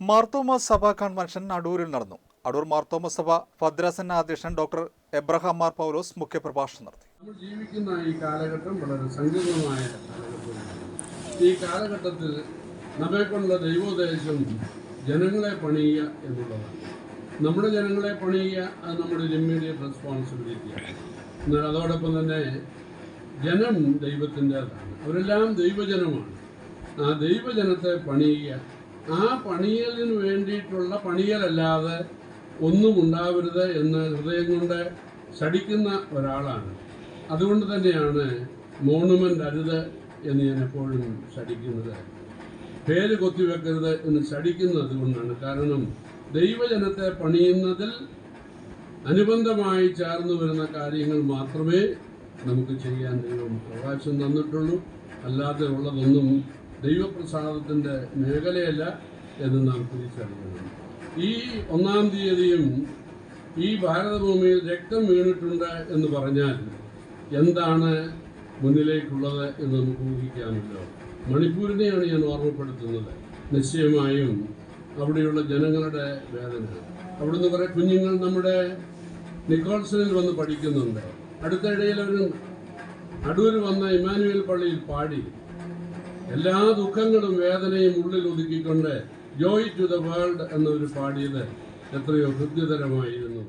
മാർത്തോമ സഭ കൺവെൻഷൻ അടൂരിൽ നടന്നു. അടൂർ മാർത്തോമ സഭ ഭദ്രാസന അധ്യക്ഷൻ ഡോക്ടർ എബ്രഹാം മാർ പൗലോസ് മുഖ്യപ്രഭാഷണം നടത്തി. ജീവിക്കുന്ന ഈ കാലഘട്ടം വളരെ സങ്കീർണമായ ഈ കാലഘട്ടത്തിൽ നമ്മെക്കൊണ്ടുള്ള ദൈവോദ്ദേശം ജനങ്ങളെ പണിയുക എന്നുള്ളതാണ്. നമ്മുടെ ജനങ്ങളെ പണിയുക അത് നമ്മുടെ ഒരു ഇമ്മീഡിയറ്റ് റെസ്പോൺസിബിലിറ്റിയാണ് എന്നാൽ അതോടൊപ്പം തന്നെ ജനം ദൈവത്തിന്റെതാണ്. അവരെല്ലാം ദൈവജനമാണ്. ആ ദൈവജനത്തെ പണിയുക ആ പണിയലിന് വേണ്ടിയിട്ടുള്ള പണിയലല്ലാതെ ഒന്നും ഉണ്ടാവരുത് എന്ന് ഹൃദയം കൊണ്ട് ശടിക്കുന്ന ഒരാളാണ്. അതുകൊണ്ട് തന്നെയാണ് മോണുമെന്റ് അരുത് എന്ന് ഞാൻ എപ്പോഴും ശടിക്കുന്നത് പേര് കൊത്തിവെക്കരുത് എന്ന് ശടിക്കുന്നത് കൊണ്ടാണ്. കാരണം ദൈവജനത്തെ പണിയുന്നതിൽ അനുബന്ധമായി ചേർന്ന് വരുന്ന കാര്യങ്ങൾ മാത്രമേ നമുക്ക് ചെയ്യാൻ ദൈവം അവകാശം തന്നിട്ടുള്ളൂ. അല്ലാതെ ഉള്ളതൊന്നും ദൈവപ്രസാദത്തിന്റെ മേഖലയല്ല എന്ന് നാം തിരിച്ചറിയുന്നു ഈ ഒന്നാം തീയതിയും ഈ ഭാരതഭൂമിയിൽ രക്തം വീണിട്ടുണ്ട് എന്ന് പറഞ്ഞാൽ എന്താണ് മുന്നിലേക്കുള്ളത് എന്ന് നമുക്ക് ഊഹിക്കാമല്ലോ. മണിപ്പൂരിനെയാണ് ഞാൻ ഓർമ്മപ്പെടുത്തുന്നത്. നിശ്ചയമായും അവിടെയുള്ള ജനങ്ങളുടെ വേദന. അവിടുന്ന് കുറേ കുഞ്ഞുങ്ങൾ നമ്മുടെ നിക്കോൾസണിൽ വന്ന് പഠിക്കുന്നുണ്ട്. അടുത്തിടയിൽ അവർ അടൂർ വന്ന ഇമാനുവൽ പള്ളിയിൽ പാടി എല്ലാ ദുഃഖങ്ങളും വേദനയും ഉള്ളിൽ ഒതുക്കിക്കൊണ്ട് ജോയ് ടു ദ വേൾഡ് എന്നൊരു പാടിയത് എത്രയോ ഹൃദ്യതരമായിരുന്നു.